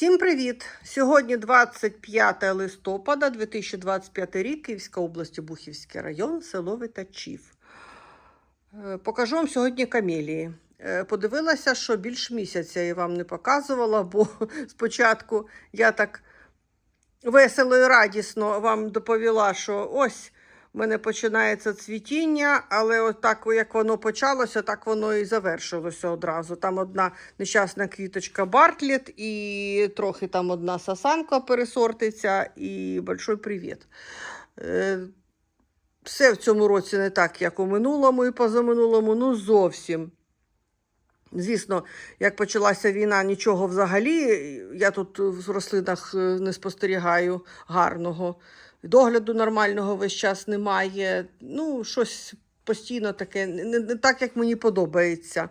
Всім привіт! Сьогодні 25 листопада 2025 рік, Київська область, Обухівський район, село Витачів. Е, Покажу вам сьогодні камелії. Е, Подивилася, що більш місяця я вам не показувала, бо спочатку я так весело і радісно вам доповіла, що ось в мене починається цвітіння, але от так, як воно почалося, так воно і завершилося одразу. Там одна нещасна квіточка Бартліт, і трохи там одна сасанка пересортиться, і большой привіт. Е, Все в цьому році не так, як у минулому і позаминулому, ну зовсім. Звісно, як почалася війна, нічого взагалі. Я тут в рослинах е, не спостерігаю гарного. Догляду нормального весь час немає. Ну, щось постійно таке, не, не так, як мені подобається.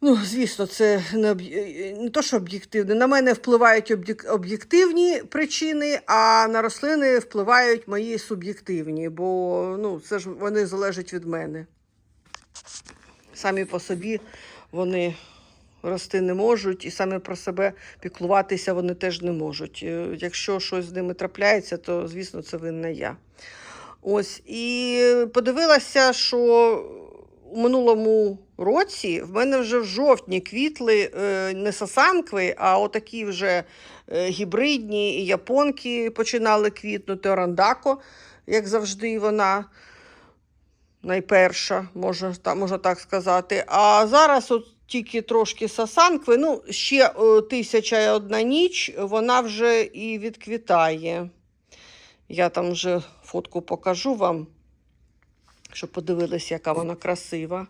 Ну, звісно, це не, не то, що об'єктивне. На мене впливають об'єктивні причини, а на рослини впливають мої суб'єктивні, бо ну, це ж вони залежать від мене. Самі по собі вони рости не можуть, і саме про себе піклуватися вони теж не можуть. Е, Якщо щось з ними трапляється, то звісно це винна я. Ось і подивилася, що у минулому році в мене вже в жовтні квітли е, не сасанкви, а отакі вже е, гібридні японки починали квітнути, орандако, як завжди, вона найперша, можна, можна так сказати. А зараз от тільки трошки сасанкви, ну, ще о, тисяча і одна ніч, вона вже і відквітає. Я там вже фотку покажу вам, щоб подивилися, яка вона красива.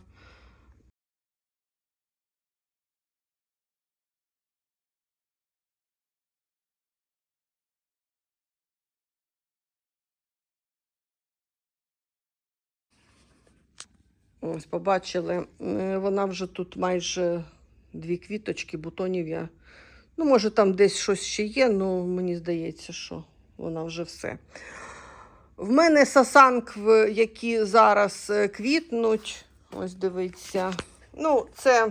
Ось, побачили, е, вона вже тут майже дві квіточки, бутонів я. Ну, може, там десь щось ще є, але мені здається, що вона вже все. В мене сасанкв, які зараз е, квітнуть. Ось дивіться. Ну, це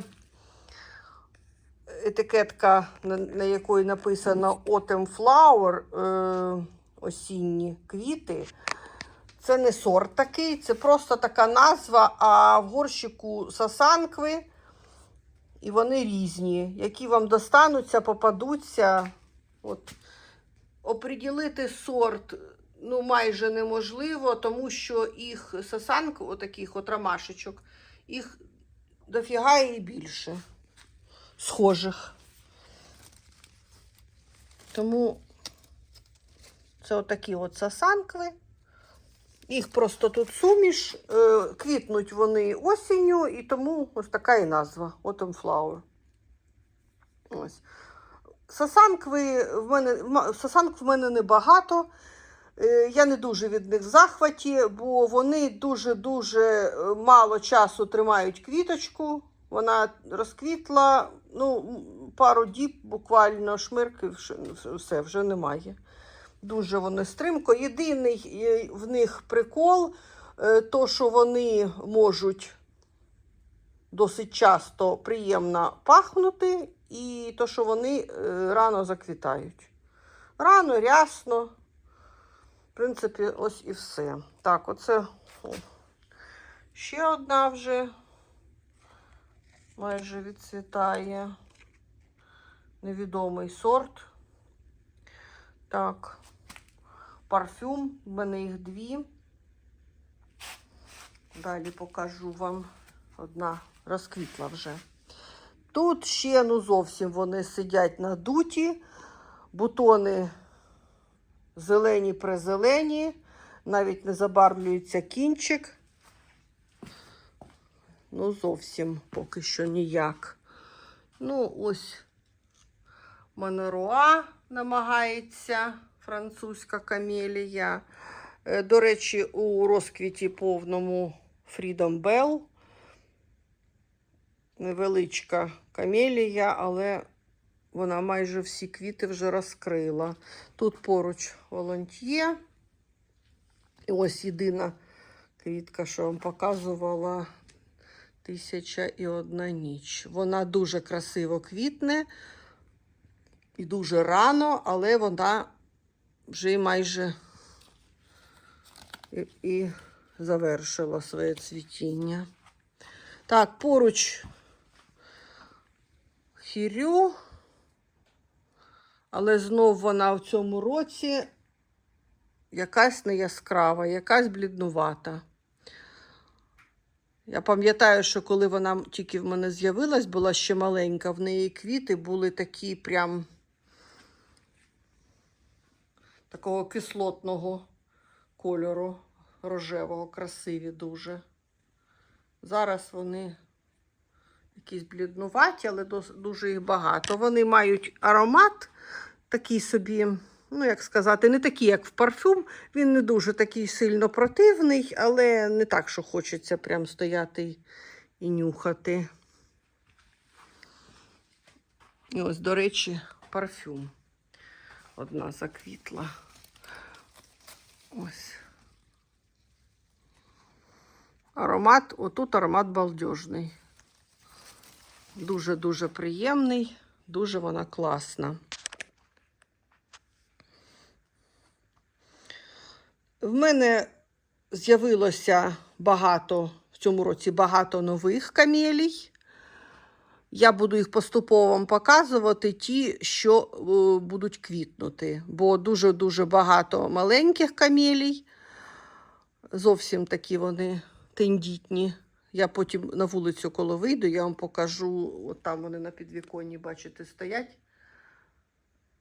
етикетка, на, якої написано Autumn Flower, е, осінні квіти. Це не сорт такий, це просто така назва, а в горщику сасанкви, і вони різні. Які вам достануться, попадуться. От. Оприділити сорт ну, майже неможливо, тому що їх сасанк, отаких от ромашечок, їх дофіга і більше схожих. Тому це отакі от сасанкви. Їх просто тут суміш, е, квітнуть вони осінню, і тому ось така і назва Autumn Flower. Ось. Сасанкви в мене, сасанк в мене небагато. Е, Я не дуже від них в захваті, бо вони дуже-дуже е, мало часу тримають квіточку. Вона розквітла, ну, пару діб буквально шмирки, все, вже немає. Дуже вони стримко. Єдиний е, в них прикол, е, то, що вони можуть досить часто приємно пахнути, і то, що вони е, рано заквітають. Рано, рясно. В принципі, ось і все. Так, оце о, ще одна вже майже відцвітає. Невідомий сорт. Так, парфюм, в мене їх дві. Далі покажу вам. Одна розквітла вже. Тут ще ну зовсім вони сидять надуті, бутони зелені призелені, навіть не забарвлюється кінчик. Ну, зовсім поки що ніяк. Ну, ось Монеруа намагається французька камелія. Е, До речі, у розквіті повному Freedom Bell. Невеличка камелія, але вона майже всі квіти вже розкрила. Тут поруч волонтьє. І ось єдина квітка, що вам показувала. Тисяча і одна ніч. Вона дуже красиво квітне. і дуже рано, але вона вже майже і, і завершила своє цвітіння. Так, поруч хірю, але знов вона в цьому році якась не яскрава, якась бліднувата. Я пам'ятаю, що коли вона тільки в мене з'явилась, була ще маленька, в неї квіти були такі прям такого кислотного кольору, рожевого, красиві дуже. Зараз вони якісь бліднуваті, але дуже їх багато. Вони мають аромат такий собі, ну як сказати, не такий, як в парфюм. Він не дуже такий сильно противний, але не так, що хочеться прям стояти і, нюхати. І ось, до речі, парфюм. Одна заквітла. Ось. Аромат, отут аромат балдежний. Дуже-дуже приємний, дуже вона класна. В мене з'явилося багато в цьому році багато нових камелій. Я буду їх поступово вам показувати, ті, що е, будуть квітнути, бо дуже-дуже багато маленьких камелій. Зовсім такі вони тендітні. Я потім на вулицю, коли вийду, я вам покажу. От там вони на підвіконні, бачите, стоять.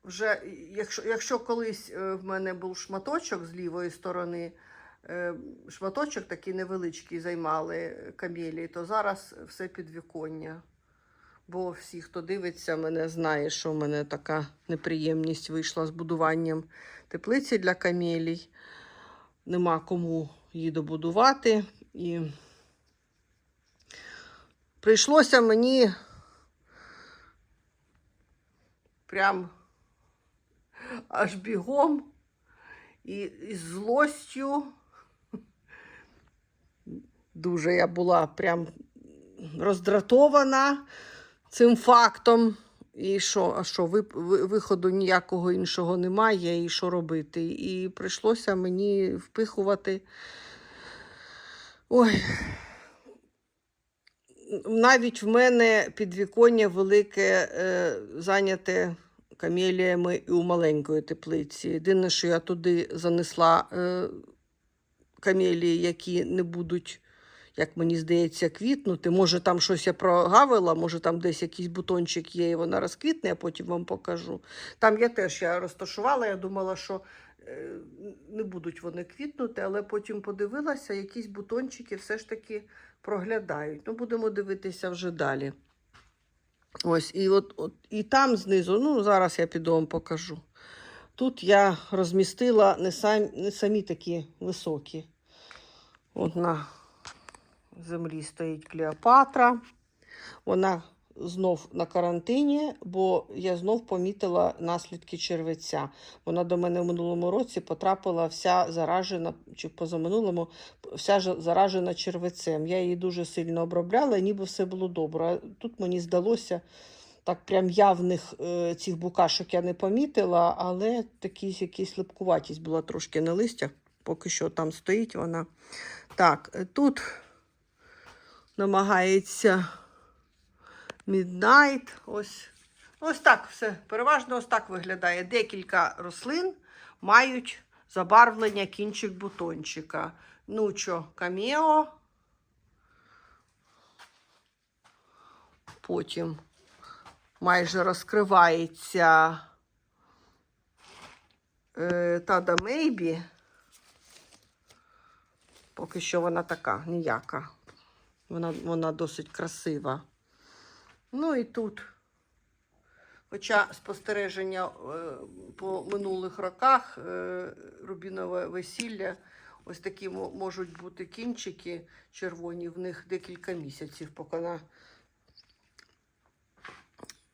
Вже, якщо, якщо колись е, в мене був шматочок з лівої сторони, е, шматочок такий невеличкий займали камелії, то зараз все підвіконня. Бо всі, хто дивиться, мене знає, що в мене така неприємність вийшла з будуванням теплиці для камелій. Нема кому її добудувати. І прийшлося мені прям аж бігом і, і з злостю. Дуже я була прям роздратована цим фактом. І що, а що, ви, ви- виходу ніякого іншого немає, і що робити? І прийшлося мені впихувати. Ой. Навіть в мене підвіконня велике е, зайняте камеліями і у маленької теплиці. Єдине, що я туди занесла е, камелії, які не будуть, як мені здається, квітнути. Може, там щось я прогавила, може, там десь якийсь бутончик є, і вона розквітне, я потім вам покажу. Там я теж я розташувала, я думала, що е, не будуть вони квітнути, але потім подивилася, якісь бутончики все ж таки проглядають. Ну, будемо дивитися вже далі. Ось, і от, от і там знизу, ну зараз я піду вам покажу. Тут я розмістила не, сам, не самі такі високі. От на землі стоїть Клеопатра. Вона знов на карантині, бо я знов помітила наслідки червеця. Вона до мене в минулому році потрапила вся заражена, чи позаминулому, вся заражена червецем. Я її дуже сильно обробляла, ніби все було добре. А тут мені здалося, так прям явних е, цих букашок я не помітила, але такі, якісь липкуватість була трошки на листях. Поки що там стоїть вона. Так, тут намагається Midnight. Ось. Ось так все. Переважно ось так виглядає. Декілька рослин мають забарвлення кінчик бутончика. Нучо камео. Потім майже розкривається е, Тада Мейбі. Поки що вона така ніяка. Вона, вона досить красива. Ну і тут. Хоча спостереження е, по минулих роках е, рубінове весілля, ось такі можуть бути кінчики червоні, в них декілька місяців, поки вона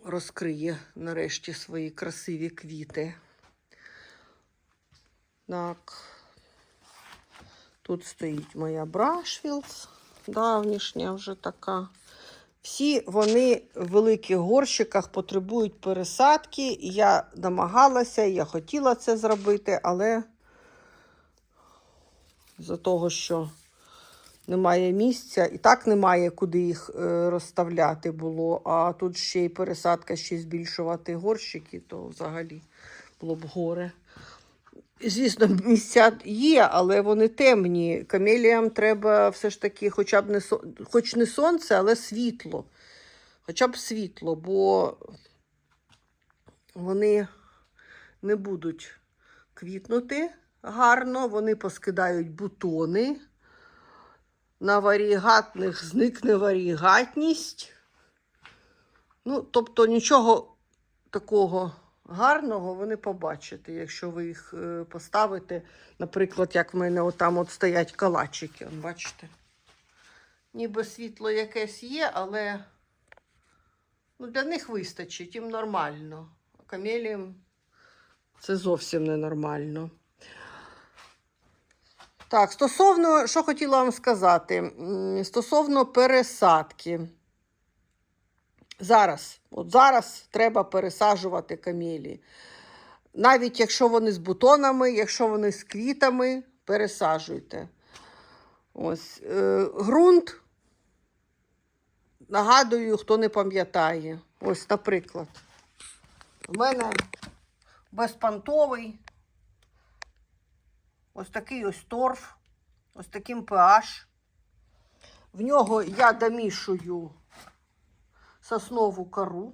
розкриє нарешті свої красиві квіти. Так. Тут стоїть моя Брашфілдс, давнішня вже така. Всі вони в великих горщиках потребують пересадки. Я намагалася, я хотіла це зробити, але з-за того, що немає місця, і так немає куди їх е, розставляти було. А тут ще й пересадка, ще збільшувати горщики, то взагалі було б горе. Звісно, місця є, але вони темні. Камеліям треба все ж таки, хоча б не хоч не сонце, але світло. Хоча б світло, бо вони не будуть квітнути гарно, вони поскидають бутони. На варігатних зникне варігатність. Ну, тобто нічого такого гарного ви не побачите, якщо ви їх е, поставите, наприклад, як в мене отам от стоять калачики. Бачите? Ніби світло якесь є, але ну, для них вистачить, їм нормально. Камеліям це зовсім ненормально. Так, стосовно, що хотіла вам сказати, стосовно пересадки. Зараз, от зараз треба пересаджувати камелії. Навіть якщо вони з бутонами, якщо вони з квітами, пересаджуйте. Ось, е, ґрунт, нагадую, хто не пам'ятає. Ось, наприклад, у мене безпантовий, ось такий ось торф, ось таким pH. В нього я домішую соснову кору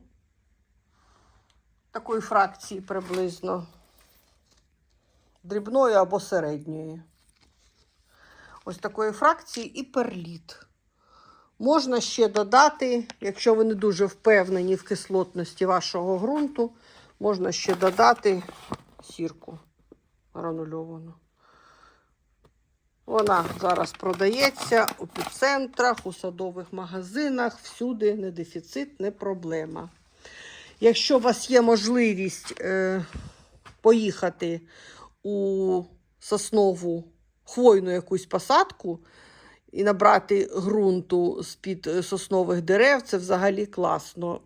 такої фракції приблизно дрібної або середньої. Ось такої фракції і перліт. Можна ще додати, якщо ви не дуже впевнені в кислотності вашого ґрунту, можна ще додати сірку гранульовану. Вона зараз продається у підцентрах, у садових магазинах, всюди не дефіцит, не проблема. Якщо у вас є можливість е, поїхати у соснову хвойну якусь посадку і набрати ґрунту з-під е, соснових дерев, це взагалі класно.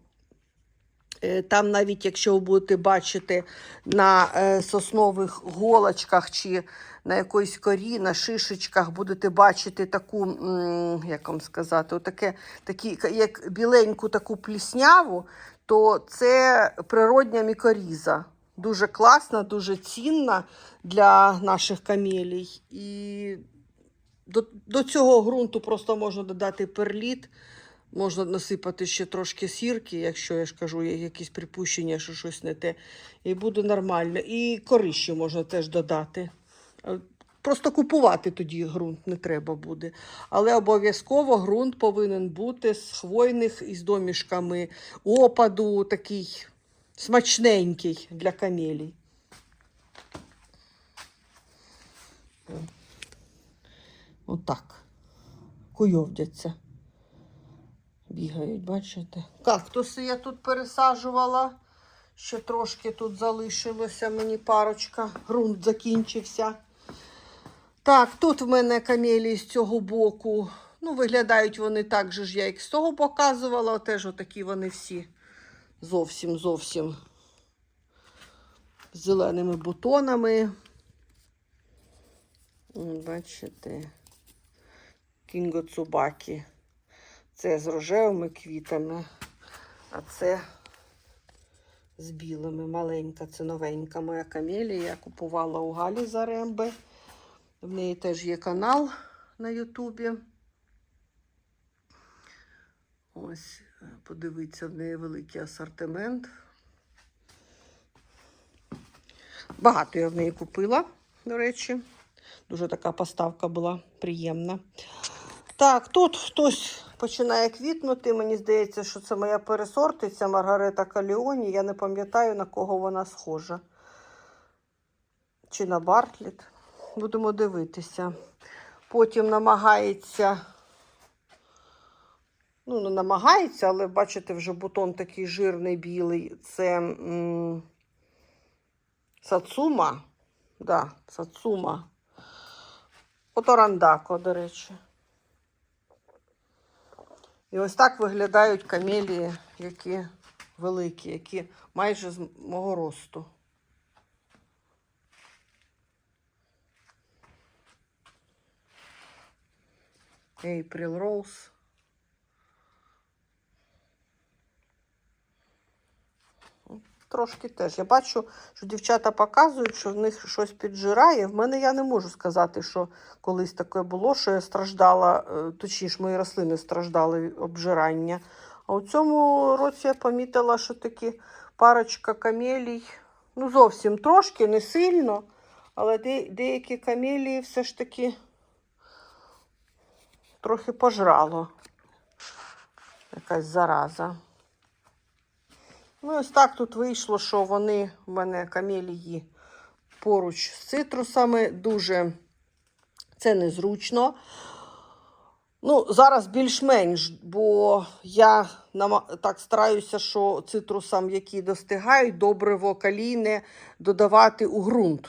Е, Там навіть якщо ви будете бачити на е, соснових голочках чи на якоїсь корі, на шишечках будете бачити таку, як вам сказати, отаке, такі, як біленьку таку плісняву, то це природня мікоріза. Дуже класна, дуже цінна для наших камелій. І до, до цього ґрунту просто можна додати перліт. Можна насипати ще трошки сірки, якщо я ж кажу, є якісь припущення, що щось не те. І буде нормально. І корищі можна теж додати. Е, Просто купувати тоді ґрунт не треба буде. Але обов'язково ґрунт повинен бути з хвойних із домішками опаду, такий смачненький для камелій. Отак. Куйовдяться. Бігають, бачите? Кактуси я тут пересаджувала. Ще трошки тут залишилося мені парочка. Грунт закінчився. Так, тут в мене камелії з цього боку. Ну, виглядають вони так же ж, я їх з того показувала. Теж отакі вони всі зовсім зовсім з зеленими бутонами. Бачите, Кінго Цубакі. Це з рожевими квітами, а це з білими. Маленька, це новенька моя камелія. Я купувала у Галі Заремби. В неї теж є канал на Ютубі. Ось, е, подивіться, в неї великий асортимент. Багато я в неї купила, до речі. Дуже така поставка була приємна. Так, тут хтось починає квітнути. Мені здається, що це моя пересортиця Маргарета Каліоні. Я не пам'ятаю, на кого вона схожа. Чи на Бартліт. Будемо дивитися. Потім намагається. Ну, не намагається, але бачите, вже бутон такий жирний білий. Це м, Сацума. Да, Сацума. Оторандако, до речі. І ось так виглядають камелії, які великі, які майже з мого росту. April Rose. Трошки теж. Я бачу, що дівчата показують, що в них щось піджирає. В мене я не можу сказати, що колись таке було, що я страждала, е, точніше, мої рослини страждали обжирання. А у цьому році я помітила, що такі парочка камелій, ну зовсім трошки, не сильно, але де, деякі камелії все ж таки трохи пожрало. Якась зараза. Ну, ось так тут вийшло, що вони в мене камелії поруч з цитрусами. Дуже це незручно. Ну, зараз більш-менш, бо я так стараюся, що цитрусам, які достигають, добриво калійне додавати у ґрунт.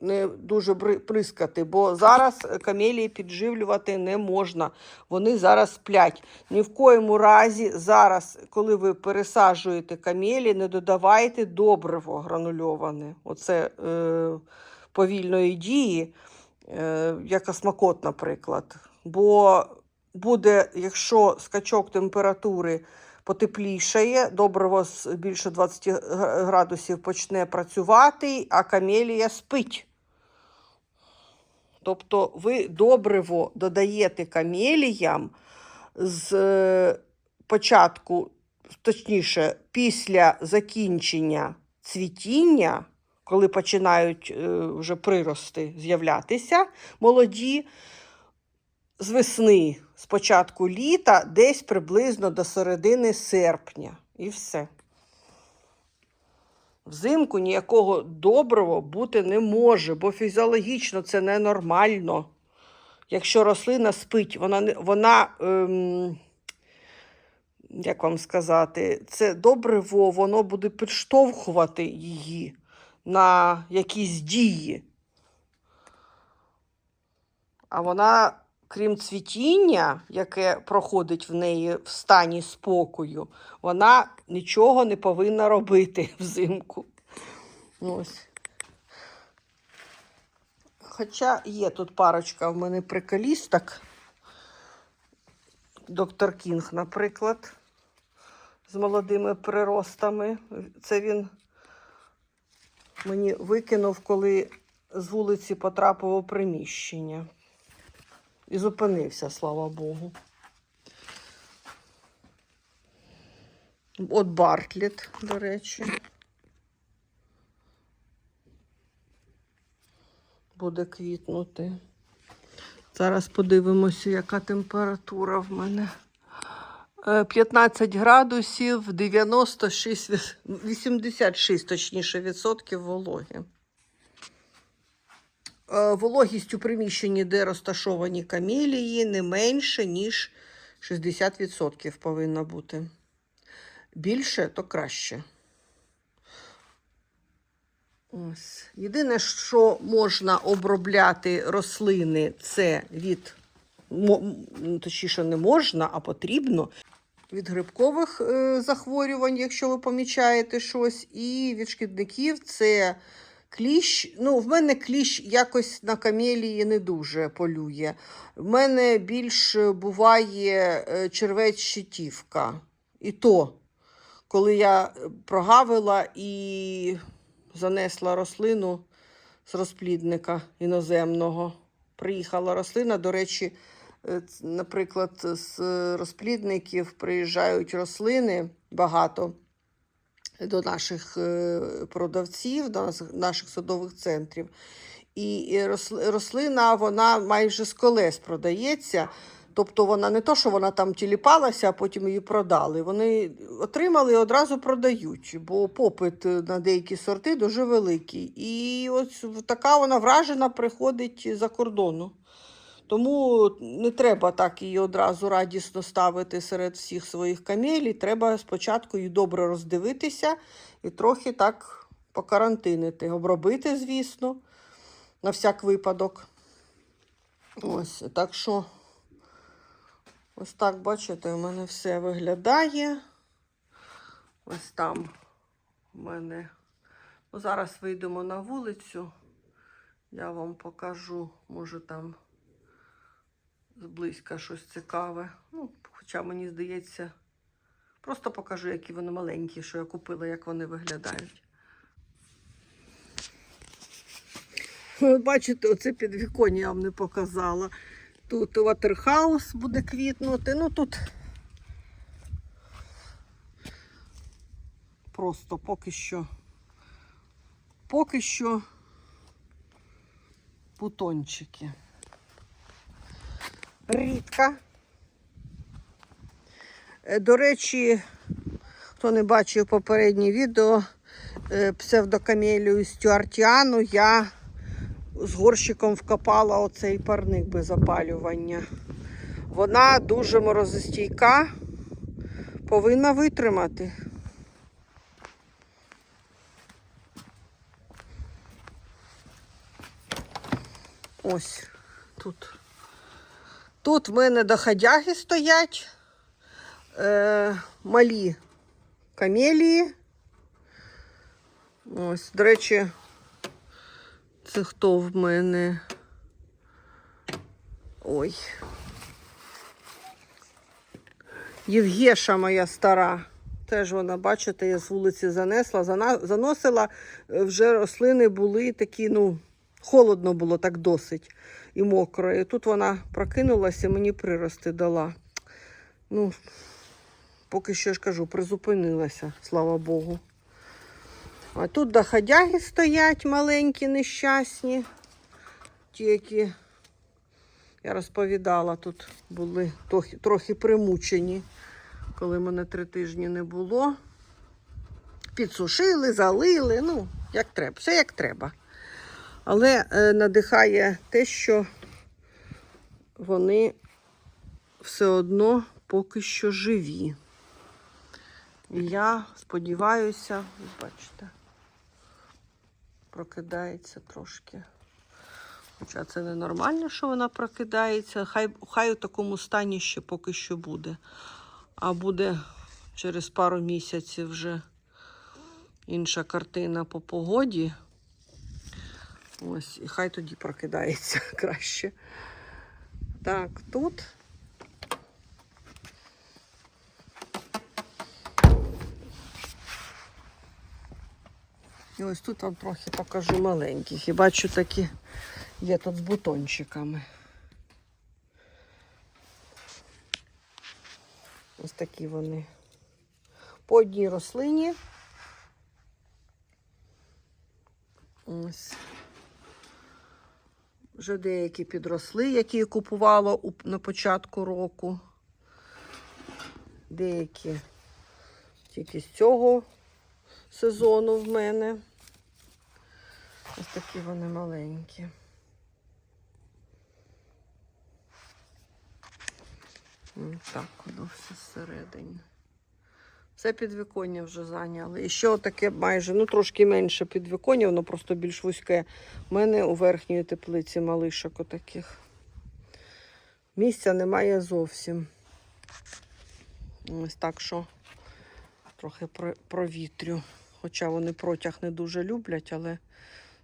Не дуже прискати, бо зараз камелії підживлювати не можна. Вони зараз сплять. Ні в коєму разі зараз, коли ви пересаджуєте камелі, не додавайте добриво гранульоване. Оце е, повільної дії, е, як осмакот, наприклад. Бо буде, якщо скачок температури потеплішає, добриво більше 20 градусів почне працювати, а камелія спить. Тобто ви добриво додаєте камеліям з е, початку, точніше, після закінчення цвітіння, коли починають е, вже прирости з'являтися молоді, з весни, з початку літа, десь приблизно до середини серпня. І все. Взимку ніякого доброго бути не може, бо фізіологічно це ненормально. Якщо рослина спить, вона, вона ем, як вам сказати, це добриво, воно буде підштовхувати її на якісь дії. А вона, крім цвітіння, яке проходить в неї в стані спокою, вона нічого не повинна робити взимку. Ось. Хоча є тут парочка в мене приколісток. Доктор Кінг, наприклад, з молодими приростами. Це він мені викинув, коли з вулиці потрапив у приміщення. І зупинився, слава Богу. От Бартлет, до речі. Буде квітнути. Зараз подивимося, яка температура в мене. Е, 15 градусів, 96, 86, точніше, відсотків вологи. Е, Вологість у приміщенні, де розташовані камелії, не менше, ніж 60% повинна бути. Більше, то краще. Ось. Єдине, що можна обробляти рослини, це від, точніше, не можна, а потрібно. Від грибкових е, захворювань, якщо ви помічаєте щось, і від шкідників це кліщ. Ну, в мене кліщ якось на камелії не дуже полює. В мене більш буває е, червець щитівка. І то, коли я прогавила і занесла рослину з розплідника іноземного. Приїхала рослина, до речі, е, наприклад, з розплідників приїжджають рослини багато до наших е, продавців, до наших садових центрів. І рослина вона майже з колес продається. Тобто вона не то, що вона там тіліпалася, а потім її продали. Вони отримали і одразу продають, бо попит на деякі сорти дуже великий. І ось така вона вражена приходить за кордону. Тому не треба так її одразу радісно ставити серед всіх своїх камелій. Треба спочатку її добре роздивитися і трохи так покарантинити. Обробити, звісно, на всяк випадок. Ось, так що Ось так, бачите, у мене все виглядає. Ось там у мене. Ну, зараз вийдемо на вулицю. Я вам покажу, може там зблизька щось цікаве. Ну, хоча мені здається, просто покажу, які вони маленькі, що я купила, як вони виглядають. Ви Бачите, оце підвіконня я вам не показала. Тут ватерхаус буде квітнути. Ну тут просто поки що. Поки що бутончики. Рідка. Е, До речі, хто не бачив попереднє відео, е, псевдокамелію стюартіану я з горщиком вкопала оцей парник без опалювання. Вона дуже морозостійка, повинна витримати. Ось тут. Тут в мене доходяги стоять, е, малі камелії. Ось, до речі, це хто в мене? Ой. Євгеша моя стара. Теж вона, бачите, я з вулиці занесла, заносила, е, вже рослини були такі, ну, холодно було так досить і мокро. І тут вона прокинулася, мені прирости дала. Ну, поки що ж кажу, призупинилася, слава Богу. А тут доходяги стоять маленькі, нещасні. Ті, які я розповідала, тут були трохи, трохи примучені, коли мене три тижні не було. Підсушили, залили, ну, як треба, все як треба. Але е, надихає те, що вони все одно поки що живі. І я сподіваюся, бачите, прокидається трошки. Хоча це ненормально, що вона прокидається. Хай, хай у такому стані ще поки що буде. А буде через пару місяців вже інша картина по погоді. Ось, і хай тоді прокидається краще. Так, тут. І ось тут вам трохи покажу маленьких. І бачу такі є тут з бутончиками. Ось такі вони. По одній рослині. Ось. Вже деякі підросли, які я купувала на початку року. Деякі тільки з цього сезону в мене. Ось такі вони маленькі. Так, воно все зсередині. Все підвіконня вже зайняли. І ще таке майже, ну трошки менше підвіконня, воно просто більш вузьке. У мене у верхньої теплиці малишок отаких. Місця немає зовсім. Ось так що трохи провітрю. Хоча вони протяг не дуже люблять, але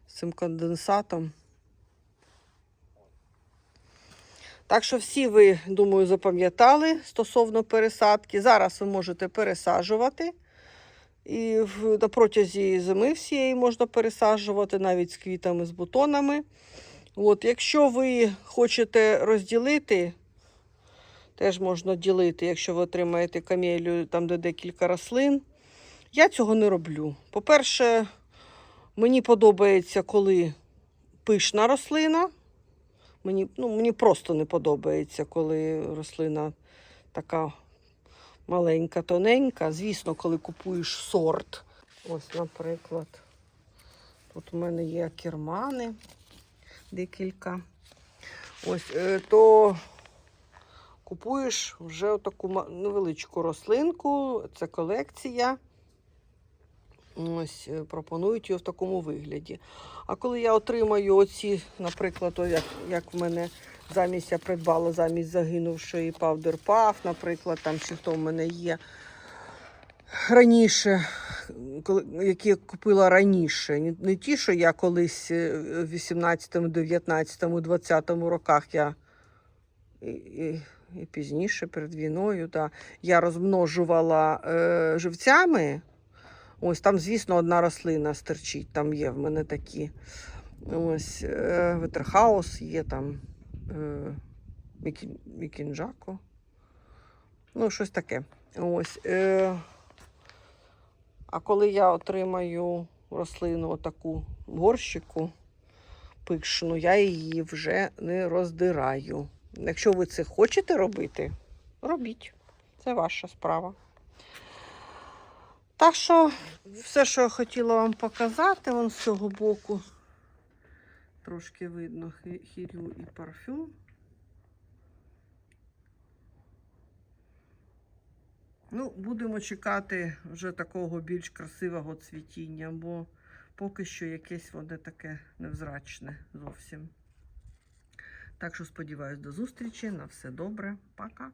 з цим конденсатом. Так що всі ви, думаю, запам'ятали стосовно пересадки. Зараз ви можете пересаджувати. І на протязі зими всієї можна пересаджувати, навіть з квітами, з бутонами. От, якщо ви хочете розділити, теж можна ділити, якщо ви отримаєте камелію, там де декілька рослин. Я цього не роблю. По-перше, мені подобається, коли пишна рослина. Мені, ну, мені просто не подобається, коли рослина така маленька, тоненька. Звісно, коли купуєш сорт. Ось, наприклад, тут у мене є кермани декілька. Ось, е, то купуєш вже таку невеличку рослинку, це колекція. Ось е, пропонують її в такому вигляді. А коли я отримаю оці, наприклад, о, як, як в мене замість я придбала замість загинувшої Powder Puff, наприклад, там чи хто в мене є раніше, коли, які я купила раніше. Не, ті, що я колись е, в 18-му, 19-му, 20-му роках я і, і, і пізніше перед війною, да, я розмножувала е, живцями. Ось там, звісно, одна рослина стерчить, там є в мене такі. Ось е, Ветерхаус є там е, Мікі- Мікінджако. Ну, щось таке. Ось. Е, а коли я отримаю рослину отаку горщику пишну, я її вже не роздираю. Якщо ви це хочете робити, робіть. Це ваша справа. Так що все, що я хотіла вам показати, вон з цього боку. Трошки видно хірю і парфюм. Ну, будемо чекати вже такого більш красивого цвітіння, бо поки що якесь воно таке невзрачне зовсім. Так що сподіваюсь, до зустрічі. На все добре. Пока.